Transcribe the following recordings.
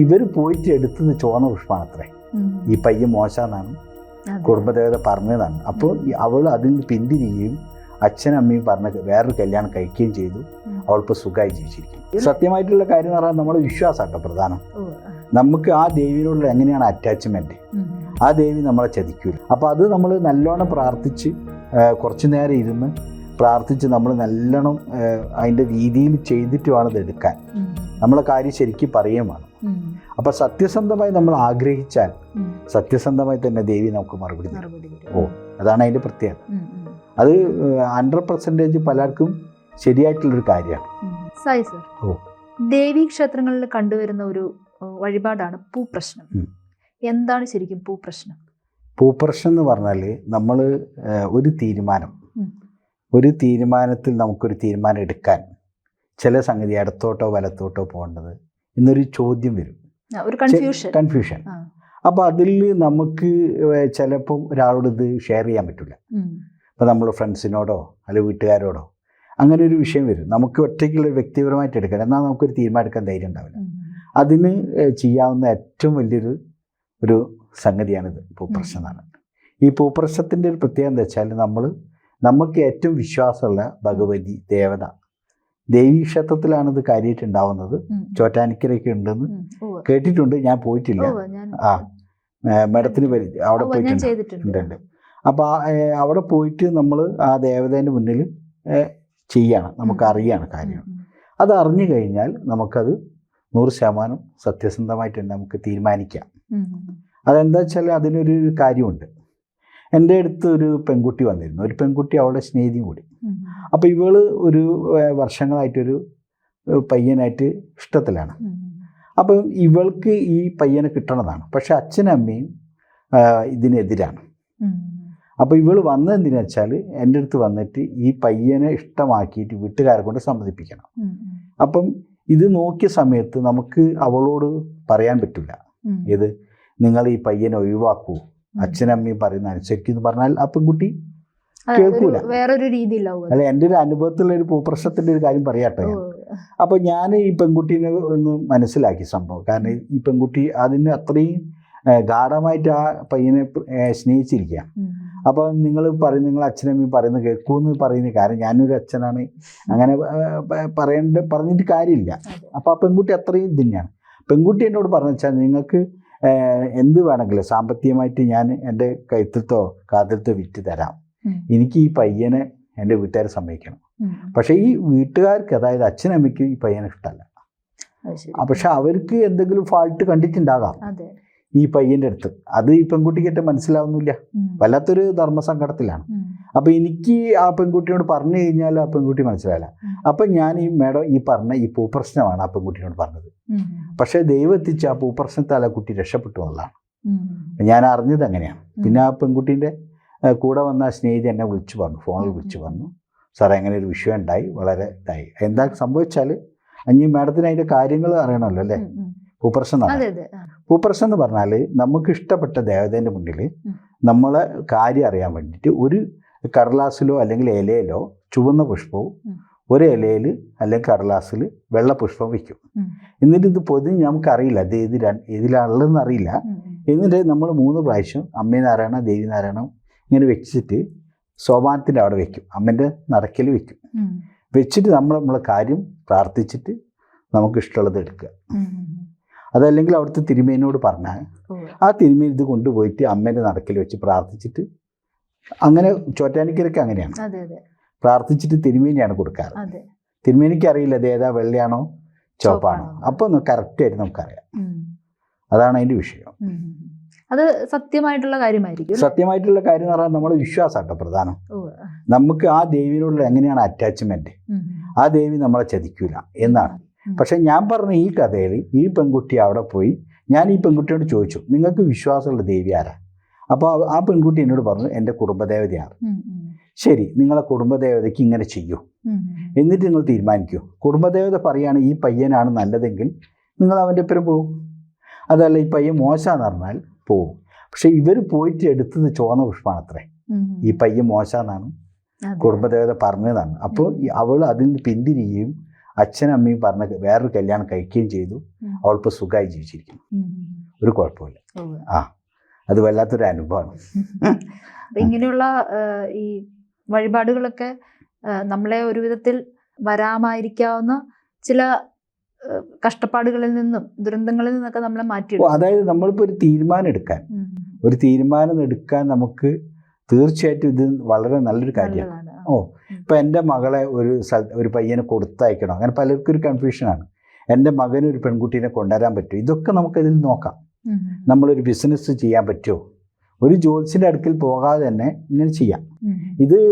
ഇവർ പോയിട്ട് എടുത്തത് ചുവന്ന പുഷ്പമാണത്രേ. ഈ പയ്യ മോശമെന്നാണ്. കുടുംബദേവത പറഞ്ഞതാണ്. അപ്പോൾ അവൾ അതിൽ പിന്തിരിയുകയും അച്ഛനും അമ്മയും പറഞ്ഞ വേറൊരു കല്യാണം കഴിക്കുകയും ചെയ്തു. അവൾക്ക് അവളിപ്പോൾ സുഖമായി ജീവിച്ചിരിക്കും സത്യമായിട്ടുള്ള കാര്യം എന്ന് പറഞ്ഞാൽ നമ്മുടെ വിശ്വാസമാട്ടോ പ്രധാനം. നമുക്ക് ആ ദേവിയോടുള്ള എങ്ങനെയാണ് അറ്റാച്ച്മെന്റ് ആ ദേവി നമ്മളെ ചതിക്കൂല. അപ്പോൾ അത് നമ്മൾ നല്ലോണം പ്രാർത്ഥിച്ച് കുറച്ചു നേരം ഇരുന്ന് പ്രാർത്ഥിച്ച് നമ്മൾ നല്ലോണം അതിന്റെ രീതിയിൽ ചെയ്തിട്ട് വേണം ഇത് എടുക്കാൻ. നമ്മളെ കാര്യം ശരിക്കും പറയുകയും വേണം ഉം. അപ്പോൾ സത്യസന്ധമായി നമ്മൾ ആഗ്രഹിച്ചാൽ സത്യസന്ധമായി തന്നെ ദേവി നമുക്ക് മറുപടി തരും ഓ അതാണ് അതിന്റെ പ്രത്യേകത. അത് ഹൺഡ്രഡ് പെർസെന്റേജ് പലർക്കും ശരിയായിട്ടുള്ളൊരു കാര്യമാണ്. സായി സർ ഓ. ദേവീ ക്ഷേത്രങ്ങളിൽ കണ്ടുവരുന്ന ഒരു വഴിപാടാണ് പൂപ്രശ്നം. എന്താണ് ശരിക്കും പൂപ്രശ്നം പൂപ്രശ്നം എന്ന് പറഞ്ഞാൽ നമ്മൾ ഒരു തീരുമാനം ഒരു തീരുമാനത്തിൽ നമുക്കൊരു തീരുമാനം എടുക്കാൻ ചില സംഗതി ഇടത്തോട്ടോ വലത്തോട്ടോ പോകേണ്ടത് എന്നൊരു ചോദ്യം വരും. ഒരു കൺഫ്യൂഷൻ കൺഫ്യൂഷൻ അപ്പോൾ അതിൽ നമുക്ക് ചിലപ്പം ഒരാളോട് ഇത് ഷെയർ ചെയ്യാൻ പറ്റില്ല ഇപ്പൊ ഇപ്പോൾ നമ്മൾ ഫ്രണ്ട്സിനോടോ അല്ലെ വീട്ടുകാരോടോ അങ്ങനെ ഒരു വിഷയം വരും. നമുക്ക് ഒറ്റയ്ക്കുള്ള വ്യക്തിപരമായിട്ട് എടുക്കണം എന്നാൽ നമുക്കൊരു തീരുമാനം എടുക്കാൻ ധൈര്യം ഉണ്ടാവില്ല. അതിന് ചെയ്യാവുന്ന ഏറ്റവും വലിയൊരു ഒരു സംഗതിയാണിത് പൂപ്രശ്നം എന്നാണ്. ഈ പൂപ്രശ്നത്തിന്റെ ഒരു പ്രത്യേകത എന്താ വെച്ചാൽ നമ്മൾ നമുക്ക് ഏറ്റവും വിശ്വാസമുള്ള ഭഗവതി ദേവത ദേവീ ക്ഷേത്രത്തിലാണ് ഇത് കാര്യമായിട്ട് ഉണ്ടാവുന്നത്. ചോറ്റാനിക്കരയൊക്കെ ഉണ്ടെന്ന് കേട്ടിട്ടുണ്ട്. ഞാൻ പോയിട്ടില്ല. ആ മേഡത്തിന് പരി അവിടെ പോയിട്ടുണ്ട്. അപ്പോൾ അവിടെ പോയിട്ട് നമ്മൾ ആ ദേവതേന്റെ മുന്നിൽ ചെയ്യണം. നമുക്ക്. അറിയാണ് കാര്യം അത് അറിഞ്ഞു കഴിഞ്ഞാൽ നമുക്കത് നൂറ് ശതമാനം സത്യസന്ധമായിട്ട് തന്നെ നമുക്ക് തീരുമാനിക്കാം. അതെന്താ വെച്ചാൽ അതിനൊരു കാര്യമുണ്ട്. എന്റെ അടുത്ത് ഒരു പെൺകുട്ടി വന്നിരുന്നു. ഒരു പെൺകുട്ടി അവളുടെ സ്നേഹിതയും കൂടി. അപ്പോൾ ഇവൾ ഒരു വർഷങ്ങളായിട്ടൊരു പയ്യനായിട്ട് ഇഷ്ടത്തിലാണ്. അപ്പം ഇവൾക്ക് ഈ പയ്യനെ കിട്ടണതാണ് പക്ഷെ അച്ഛനും അമ്മയും ഇതിനെതിരാണ്. അപ്പോൾ ഇവൾ വന്നതെന്തിനു വെച്ചാൽ എന്റെ അടുത്ത് വന്നിട്ട് ഈ പയ്യനെ ഇഷ്ടമാക്കിയിട്ട് വീട്ടുകാരെ കൊണ്ട് സമ്മതിപ്പിക്കണം. അപ്പം ഇത് നോക്കിയ സമയത്ത് നമുക്ക് അവളോട് പറയാൻ പറ്റില്ല ഇത് നിങ്ങൾ ഈ പയ്യനെ ഒഴിവാക്കൂ. അച്ഛനമ്മയും പറയുന്ന അനുസരിക്കും എന്ന് പറഞ്ഞാൽ ആ പെൺകുട്ടി കേൾക്കൂല. വേറൊരു രീതിയിലാവും. അല്ല എന്റെ ഒരു അനുഭവത്തിലുള്ള ഒരു ഭൂപ്രശ്നത്തിന്റെ ഒരു കാര്യം പറയാട്ടെ അപ്പോൾ ഞാൻ ഈ പെൺകുട്ടീനെ ഒന്ന് മനസ്സിലാക്കി സംഭവം കാരണം ഈ പെൺകുട്ടി അതിന് അത്രയും ഗാഠമായിട്ട് ആ പയ്യനെ സ്നേഹിച്ചിരിക്കുക. അപ്പോൾ നിങ്ങൾ പറയും നിങ്ങൾ അച്ഛനമ്മയും പറയുന്നത് കേൾക്കുമെന്ന് പറയുന്ന കാര്യം ഞാനൊരു അച്ഛനാണ് അങ്ങനെ പറയേണ്ട പറഞ്ഞിട്ട് കാര്യമില്ല. അപ്പോൾ ആ പെൺകുട്ടി അത്രയും തന്നെയാണ് പെൺകുട്ടി എന്നോട് പറഞ്ഞു വെച്ചാൽ നിങ്ങൾക്ക് എന്ത് വേണമെങ്കിലും സാമ്പത്തികമായിട്ട് ഞാൻ എന്റെ കൈത്തത്തോ കാതലത്തോ വിറ്റ് തരാം. എനിക്ക് ഈ പയ്യനെ എന്റെ വീട്ടുകാർ സമ്മതിക്കണം. പക്ഷെ ഈ വീട്ടുകാർക്ക് അതായത് അച്ഛനമ്മയ്ക്ക് ഈ പയ്യനെ ഇഷ്ടമല്ല. പക്ഷെ അവർക്ക് എന്തെങ്കിലും ഫാൾട്ട് കണ്ടിട്ടുണ്ടാകാം. ഈ പയ്യന്റെ അടുത്ത്. അത് ഈ പെൺകുട്ടിക്ക് മനസ്സിലാവുന്നില്ല. വല്ലാത്തൊരു ധർമ്മസങ്കടത്തിലാണ്. അപ്പം എനിക്ക് ആ പെൺകുട്ടിയോട് പറഞ്ഞു കഴിഞ്ഞാൽ ആ പെൺകുട്ടി മനസ്സിലായില്ല. അപ്പം ഞാൻ ഈ മേഡം ഈ പറഞ്ഞ ഈ പൂപ്രശ്നമാണ് ആ പെൺകുട്ടിയോട് പറഞ്ഞത്. പക്ഷെ ദൈവം എത്തിച്ച് ആ പൂപ്രശ്നത്താൽ ആ കുട്ടി രക്ഷപ്പെട്ടു എന്നുള്ളതാണ്. ഞാൻ അറിഞ്ഞത് അങ്ങനെയാണ്. പിന്നെ ആ പെൺകുട്ടീന്റെ കൂടെ വന്ന ആ സ്നേഹിതി എന്നെ വിളിച്ചു പറഞ്ഞു ഫോണിൽ. വിളിച്ചു പറഞ്ഞു. സാർ അങ്ങനെ ഒരു വിഷയം ഉണ്ടായി വളരെ ഇതായി. എന്താ സംഭവിച്ചാൽ അഞ്ഞ് മാഡത്തിന് അതിന്റെ കാര്യങ്ങൾ അറിയണമല്ലോ അല്ലേ? ഭൂപ്രശ്നം ഭൂപ്രശ്നം എന്ന് പറഞ്ഞാൽ നമുക്ക് ഇഷ്ടപ്പെട്ട ദേവതേന്റെ മുന്നിൽ നമ്മളെ കാര്യം അറിയാൻ വേണ്ടിയിട്ട് ഒരു കടലാസിലോ അല്ലെങ്കിൽ ഇലയിലോ ചുവന്ന പുഷ്പവും ഒരു ഇലയിൽ അല്ലെങ്കിൽ കടലാസിൽ വെള്ള പുഷ്പം വയ്ക്കും. എന്നിട്ട് ഇത് പൊതിഞ്ഞ് നമുക്കറിയില്ല ഇത് ര- ഏതിലാണെന്ന് അറിയില്ല. എന്നിട്ട് നമ്മൾ മൂന്ന് പ്രാവശ്യം അമ്മേ നാരായണ ദേവി നാരായണ ഇങ്ങനെ വെച്ചിട്ട് സോപാനത്തിന്റെ അവിടെ വെക്കും. അമ്മേന്റെ നടക്കൽ വെക്കും. വെച്ചിട്ട് നമ്മൾ നമ്മളെ കാര്യം പ്രാർത്ഥിച്ചിട്ട് നമുക്ക് ഇഷ്ടമുള്ളത് എടുക്കുക. അതല്ലെങ്കിൽ അവിടുത്തെ തിരുമേനോട് പറഞ്ഞാൽ ആ തിരുമേനി ഇത് കൊണ്ടുപോയിട്ട് അമ്മേന്റെ നടക്കൽ വെച്ച് പ്രാർത്ഥിച്ചിട്ട് അങ്ങനെ ചോറ്റാനിക്കരൊക്കെ അങ്ങനെയാണ്. പ്രാർത്ഥിച്ചിട്ട് തിരുമേനിയാണ് കൊടുക്കാറ്. തിരുമേനിക്ക് അറിയില്ല അത് ഏതാ വെള്ളയാണോ ചുവപ്പാണോ അപ്പം അപ്പോൾ കറക്റ്റായിട്ട് നമുക്കറിയാം. അതാണ് അതിന്റെ വിഷയം. അത് സത്യമായിട്ടുള്ള കാര്യമായിരിക്കും സത്യമായിട്ടുള്ള കാര്യം എന്ന് പറഞ്ഞാൽ നമ്മുടെ വിശ്വാസമാട്ടോ പ്രധാനം. നമുക്ക് ആ ദേവിയോടുള്ള എങ്ങനെയാണ് അറ്റാച്ച്മെന്റ് ആ ദേവി നമ്മളെ ചതിക്കൂല എന്നാണ്. പക്ഷെ ഞാൻ പറഞ്ഞ ഈ കഥയിൽ ഈ പെൺകുട്ടി അവിടെ പോയി ഞാൻ ഈ പെൺകുട്ടിയോട് ചോദിച്ചു നിങ്ങൾക്ക് വിശ്വാസമുള്ള ദേവി ആരാ? അപ്പോൾ ആ- പെൺകുട്ടി എന്നോട് പറഞ്ഞു എന്റെ കുടുംബദേവതയാണ്. ശരി നിങ്ങളെ കുടുംബദേവതയ്ക്ക് ഇങ്ങനെ ചെയ്യൂ. എന്നിട്ട് നിങ്ങൾ തീരുമാനിക്കൂ. കുടുംബദേവത പറയുകയാണ് ഈ പയ്യനാണ് നല്ലതെങ്കിൽ നിങ്ങൾ അവന്റെ ഒപ്പം പോകും. അതല്ല ഈ പയ്യൻ മോശമെന്ന് പറഞ്ഞാൽ പോകും പക്ഷെ ഇവർ പോയിട്ട് എടുത്തത് ചുവന്ന പുഷ്പമാണത്രേ അത്രേ. ഈ പയ്യൻ മോശമെന്നാണ്. കുടുംബദേവത പറഞ്ഞതാണ്. അപ്പോൾ അവൾ അതിൽ നിന്ന് പിന്തിരിയുകയും അച്ഛനും അമ്മയും പറഞ്ഞ വേറൊരു കല്യാണം കഴിക്കുകയും ചെയ്തു. അവൾക്ക് അവളിപ്പോൾ സുഖമായി ജീവിച്ചിരിക്കുന്നു. ഒരു കുഴപ്പമില്ല. ആ. അത് വല്ലാത്തൊരു അനുഭവമാണ്. ഇങ്ങനെയുള്ള ഈ വഴിപാടുകളൊക്കെ നമ്മളെ ഒരു വിധത്തിൽ വരാമായിരിക്കാവുന്ന ചില കഷ്ടപ്പാടുകളിൽ നിന്നും ദുരന്തങ്ങളിൽ നിന്നൊക്കെ നമ്മളെ മാറ്റി അതായത് നമ്മളിപ്പോൾ ഒരു തീരുമാനം എടുക്കാൻ ഒരു തീരുമാനം എടുക്കാൻ നമുക്ക് തീർച്ചയായിട്ടും ഇത് വളരെ നല്ലൊരു കാര്യമാണ്. ഓ ഇപ്പം എന്റെ മകളെ ഒരു സ്ഥലത്ത് ഒരു പയ്യനെ കൊടുത്തയക്കണം. അങ്ങനെ പലർക്കും ഒരു കൺഫ്യൂഷനാണ് എന്റെ മകന് ഒരു പെൺകുട്ടീനെ കൊണ്ടുവരാൻ പറ്റുമോ? ഇതൊക്കെ നമുക്കതിൽ നോക്കാം. നമ്മളൊരു ബിസിനസ് ചെയ്യാൻ പറ്റുമോ? ഒരു ജോലിസിന്റെ അടുക്കിൽ പോകാതെ തന്നെ ഇങ്ങനെ ചെയ്യാം. ഇത്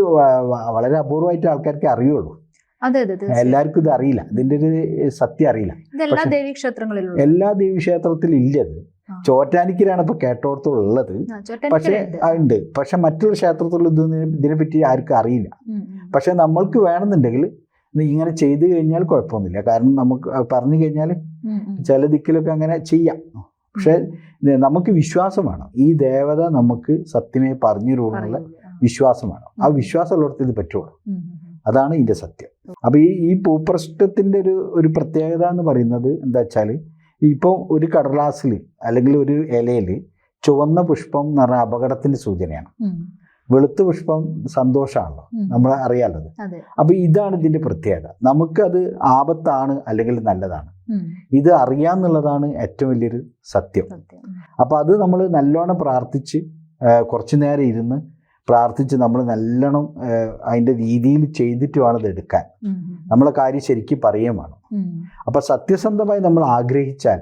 വളരെ അപൂർവമായിട്ട് ആൾക്കാർക്ക് അറിയുള്ളൂ. എല്ലാവർക്കും ഇത് അറിയില്ല. ഇതിന്റെ ഒരു സത്യം അറിയില്ല. എല്ലാ എല്ലാ ദേവീക്ഷേത്രത്തിലും ഇല്ല അത് ചോറ്റാനിക്കലാണ് ഇപ്പൊ കേട്ടോടത്തുള്ളത്. പക്ഷേ പക്ഷെ ഉണ്ട്. പക്ഷെ മറ്റുള്ള ക്ഷേത്രത്തിലുള്ള ഇതിനെ പറ്റി ആർക്കും അറിയില്ല. പക്ഷെ നമ്മൾക്ക് വേണമെന്നുണ്ടെങ്കിൽ ഇങ്ങനെ ചെയ്തു കഴിഞ്ഞാൽ കുഴപ്പമൊന്നുമില്ല. കാരണം നമുക്ക് പറഞ്ഞു കഴിഞ്ഞാൽ ചില ദിക്കിലൊക്കെ അങ്ങനെ ചെയ്യാം. പക്ഷെ നമുക്ക് വിശ്വാസം വേണം. ഈ ദേവത നമുക്ക് സത്യമേ പറഞ്ഞു തരുള്ള വിശ്വാസം വേണം. ആ വിശ്വാസമുള്ളിടത്ത് ഇത് പറ്റുള്ളൂ. അതാണ് ഇതിന്റെ സത്യം. അപ്പോൾ ഈ ഈ ഭൂപ്രശ്നത്തിന്റെ ഒരു ഒരു പ്രത്യേകത എന്ന് പറയുന്നത് എന്താ വെച്ചാൽ ഇപ്പോൾ ഒരു കടലാസിൽ അല്ലെങ്കിൽ ഒരു ഇലയിൽ ചുവന്ന പുഷ്പം എന്ന് പറഞ്ഞാൽ അപകടത്തിന്റെ സൂചനയാണ്. വെളുത്ത പുഷ്പം സന്തോഷമാണല്ലോ നമ്മൾ അറിയാലത്. അതെ. അപ്പോൾ ഇതാണ് ഇതിന്റെ പ്രത്യേകത. നമുക്കത് ആപത്താണ് അല്ലെങ്കിൽ നല്ലതാണ്. ഇത് അറിയാന്നുള്ളതാണ് ഏറ്റവും വലിയൊരു സത്യം. അപ്പൊ അത് നമ്മൾ നല്ലോണം പ്രാർത്ഥിച്ച് കുറച്ച് നേരം ഇരുന്ന് പ്രാർത്ഥിച്ച് നമ്മൾ നല്ലോണം അതിന്റെ രീതിയിൽ ചെയ്തിട്ട് വേണം ഇത് എടുക്കാൻ. നമ്മളെ കാര്യം ശരിക്കും പറയുകയും വേണം. അപ്പം സത്യസന്ധമായി നമ്മൾ ആഗ്രഹിച്ചാൽ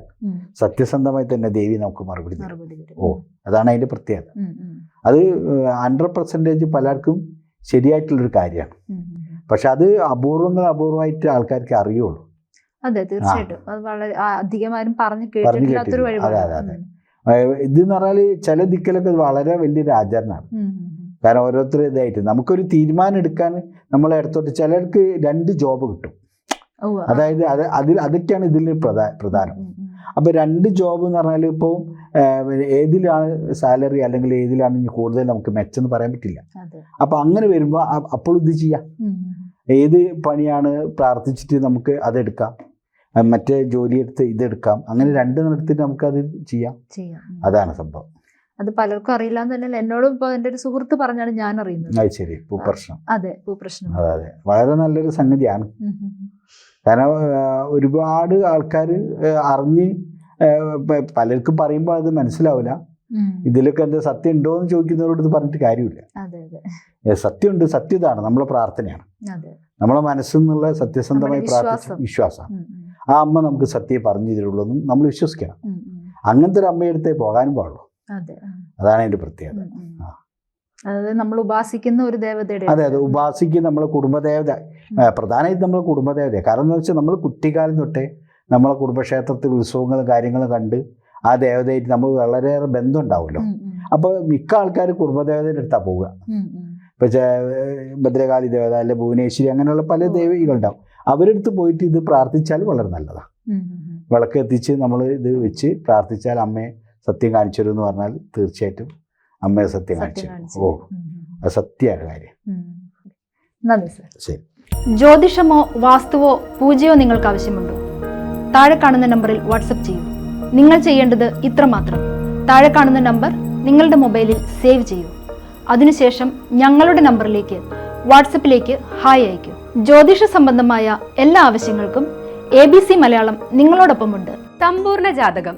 സത്യസന്ധമായി തന്നെ ദേവി നമുക്ക് മറുപടി തരും. ഓ. അതാണ് അതിന്റെ പ്രത്യേകത. അത് ഹൺഡ്രഡ് പെർസെന്റേജ് പലർക്കും ശരിയായിട്ടുള്ളൊരു കാര്യമാണ്. പക്ഷെ അത് അപൂർവങ്ങൾ അപൂർവമായിട്ട് ആൾക്കാർക്ക് അറിയുള്ളൂ. അതെ തീർച്ചയായിട്ടും. അത് വളരെ അധികമാരും പറഞ്ഞു കേട്ടിട്ടില്ലാത്തൊരു. വഴിപാട് അതെ, അതെ, അതെ. ഇതെന്ന് പറഞ്ഞാൽ ചില ദിക്കലൊക്കെ വളരെ വലിയൊരു ആചരണമാണ് കാരണം ഓരോരുത്തർ ഇതായിട്ട്. നമുക്കൊരു തീരുമാനം എടുക്കാൻ നമ്മളെ അടുത്തോട്ട് ചിലർക്ക് രണ്ട് ജോബ് കിട്ടും. അതായത് അത് അതിൽ അതൊക്കെയാണ് ഇതിൽ പ്രധാ പ്രധാനം. അപ്പോൾ രണ്ട് ജോബ് എന്ന് പറഞ്ഞാൽ ഇപ്പോൾ ഏതിലാണ് സാലറി അല്ലെങ്കിൽ ഏതിലാണ് ഇനി കൂടുതൽ നമുക്ക് മെച്ചെന്ന് പറയാൻ പറ്റില്ല. അപ്പൊ അപ്പോൾ അങ്ങനെ വരുമ്പോൾ അപ്പോൾ ഇത് ചെയ്യാം. ഏത് പണിയാണ് പ്രാർത്ഥിച്ചിട്ട് നമുക്ക് അതെടുക്കാം മറ്റേ ജോലിയെടുത്ത് ഇതെടുക്കാം അങ്ങനെ രണ്ട് നടത്തിട്ട് നമുക്കത് ചെയ്യാം. അതാണ് സംഭവം. അത് പലർക്കും അറിയില്ല എന്ന് തന്നെ എന്നോടും ഇപ്പൊ എന്റെ ഒരു സുഹൃത്ത് പറഞ്ഞാണ് ഞാൻ അറിയുന്നത് അത് ശരി ഭൂപ്രശ്നം. അതെ ഭൂപ്രശ്നം. അതെ വളരെ നല്ലൊരു സംഗതിയാണ്. കാരണം ഒരുപാട് ആൾക്കാർ അറിഞ്ഞ് പലർക്കും പറയുമ്പോൾ അത് മനസ്സിലാവില്ല ഇതിലൊക്കെ എന്താ സത്യം ഉണ്ടോ എന്ന് ചോദിക്കുന്നവരോട് ഇത് പറഞ്ഞിട്ട് കാര്യമില്ല. സത്യമുണ്ട് സത്യതാണ് നമ്മളെ പ്രാർത്ഥനയാണ്. നമ്മളെ മനസ്സിൽ നിന്നുള്ള സത്യസന്ധമായി പ്രാർത്ഥന വിശ്വാസം. ആ അമ്മ നമുക്ക് സത്യം പറഞ്ഞു തരുള്ളൂ നമ്മൾ വിശ്വസിക്കണം. അങ്ങനത്തെ ഒരു അമ്മയടുത്തേ പോകാനും പാടുള്ളൂ. അതാണ് അതിന്റെ പ്രത്യേകത. അതായത് നമ്മൾ ഉപാസിക്കുന്ന ഒരു ദേവതയുടെ അതെ അതെ. ഉപാസിക്കുന്ന നമ്മളെ കുടുംബദേവത. പ്രധാനമായിട്ട് നമ്മളെ കുടുംബദേവത കാരണം എന്ന് വെച്ചാൽ നമ്മൾ കുട്ടിക്കാലം തൊട്ടേ നമ്മളെ കുടുംബക്ഷേത്രത്തിൽ ഉത്സവങ്ങളും കാര്യങ്ങളും കണ്ട് ആ ദേവതയായിട്ട് നമ്മൾ വളരെയേറെ ബന്ധം ഉണ്ടാവുമല്ലോ. അപ്പോൾ മിക്ക ആൾക്കാർ കുടുംബദേവതയുടെ അടുത്താ പോവുക. ഇപ്പൊ ഭദ്രകാലി ഭദ്രകാളി ദേവത അല്ലെ ഭുവനേശ്വരി അങ്ങനെയുള്ള പല. ദേവികളുണ്ടാവും. അവരെടുത്ത് പോയിട്ട് ഇത് പ്രാർത്ഥിച്ചാൽ വളരെ നല്ലതാണ്. വിളക്ക് എത്തിച്ച് നമ്മൾ ഇത് വെച്ച് പ്രാർത്ഥിച്ചാൽ അമ്മയെ സത്യം കാണിച്ചു എന്ന് പറഞ്ഞാൽ തീർച്ചയായിട്ടും അമ്മയെ സത്യം കാണിച്ചു ഓ. അത് സത്യമാണ് കാര്യം. നന്ദി സർ. ശരി. ജ്യോതിഷമോ വാസ്തുവോ പൂജയോ നിങ്ങൾക്ക് ആവശ്യമുണ്ടോ? താഴെ കാണുന്ന നമ്പറിൽ വാട്സപ്പ് ചെയ്യൂ. നിങ്ങൾ ചെയ്യേണ്ടത് ഇത്ര മാത്രം. താഴെ കാണുന്ന നമ്പർ നിങ്ങളുടെ മൊബൈലിൽ സേവ് ചെയ്യൂ. അതിനുശേഷം ഞങ്ങളുടെ നമ്പറിലേക്ക് വാട്സപ്പിലേക്ക് ഹായ് അയയ്ക്കൂ. ജ്യോതിഷ സംബന്ധമായ എല്ലാ ആവശ്യങ്ങൾക്കും എ ബി സി മലയാളം നിങ്ങളോടൊപ്പമുണ്ട്. സമ്പൂർണ ജാതകം.